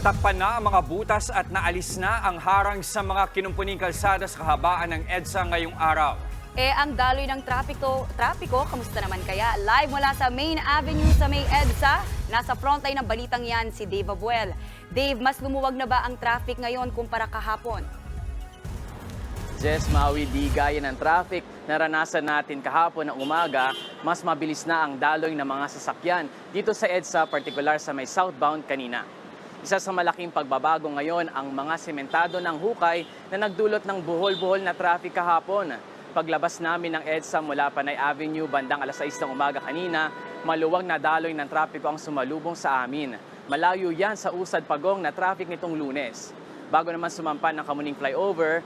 Natakpan na ang mga butas at naalis na ang harang sa mga kinumpuning kalsada sa kahabaan ng EDSA ngayong araw. Eh, ang daloy ng trapiko, trapiko, kamusta naman kaya? Live mula sa Main Avenue sa May EDSA, nasa frontline ng balitang yan si Dave Abuel. Dave, mas lumuwag na ba ang traffic ngayon kumpara kahapon? Jess, Maui, di gaya ng traffic naranasan natin kahapon ng umaga, mas mabilis na ang daloy ng mga sasakyan dito sa EDSA, particular sa may southbound kanina. Isa sa malaking pagbabago ngayon ang mga sementado ng hukay na nagdulot ng buhol-buhol na traffic kahapon. Paglabas namin ng EDSA mula Panay Avenue bandang alas 6 ng umaga kanina, maluwag na daloy ng trapiko ang sumalubong sa amin. Malayo yan sa usad pagong na traffic nitong lunes bago naman sumampan ng Kamuning flyover,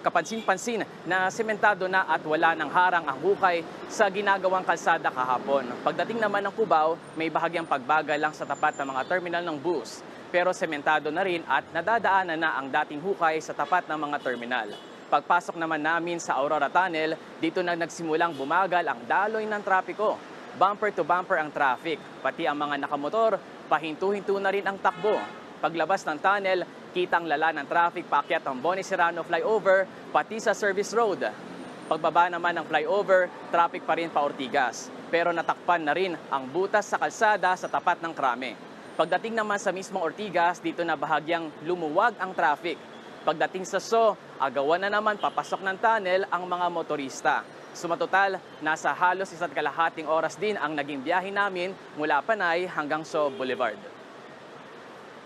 kapansin-pansin na sementado na at wala ng harang ang hukay sa ginagawang kalsada kahapon. Pagdating naman ng Cubao, may bahagyang pagbagal lang sa tapat ng mga terminal ng bus. Pero sementado na rin at nadadaanan na ang dating hukay sa tapat ng mga terminal. Pagpasok naman namin sa Aurora Tunnel, dito na nagsimulang bumagal ang daloy ng trapiko. Bumper to bumper ang traffic, pati ang mga nakamotor, pahinto-hinto na rin ang takbo. Paglabas ng tunnel, kitang lala ng traffic paakyat ang Boni Serrano flyover pati sa service road. Pagbaba naman ng flyover, traffic pa rin pa Ortigas. Pero natakpan na rin ang butas sa kalsada sa tapat ng krame. Pagdating naman sa mismong Ortigas, dito na bahagyang lumuwag ang traffic. Pagdating sa So, agawan na naman papasok ng tunnel ang mga motorista. Sumatotal, nasa halos isa't kalahating oras din ang naging biyahe namin mula Panay hanggang So Boulevard.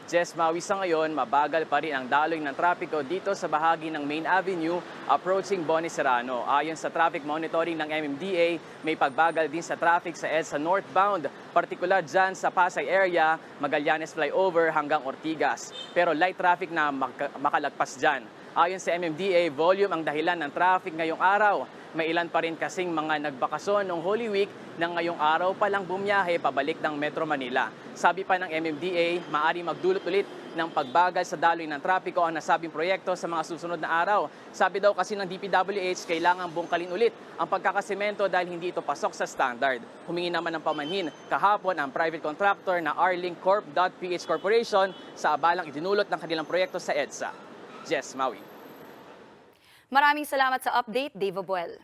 Jess, Maui sa ngayon, mabagal pa rin ang daloy ng trapiko dito sa bahagi ng Main Avenue approaching Boni Serrano. Ayon sa traffic monitoring ng MMDA, may pagbagal din sa traffic sa EDSA northbound, partikular dyan sa Pasay area, Magallanes Flyover hanggang Ortigas. Pero light traffic na maka- makalagpas dyan. Ayon sa MMDA, volume ang dahilan ng traffic ngayong araw. May ilan pa rin kasing mga nagbakasyon noong Holy Week na ngayong araw pa lang bumiyahe pabalik ng Metro Manila. Sabi pa ng MMDA, maari magdulot ulit ng pagbagal sa daloy ng trapiko ang nasabing proyekto sa mga susunod na araw. Sabi daw kasi ng DPWH, kailangan bungkalin ulit ang pagkakasemento dahil hindi ito pasok sa standard. Humingi naman ng pamanhin kahapon ang private contractor na Arling Corp.ph Corporation sa abalang idinulot ng kanilang proyekto sa EDSA. Jess, Maui. Maraming salamat sa update, Dave Abuel.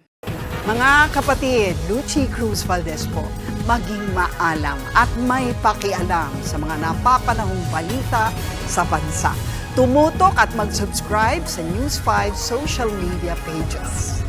Mga kapatid, Lucy Cruz Valdez po, maging maalam at may pakialam sa mga napapanahong balita sa bansa. Tumutok at mag-subscribe sa News 5 social media pages.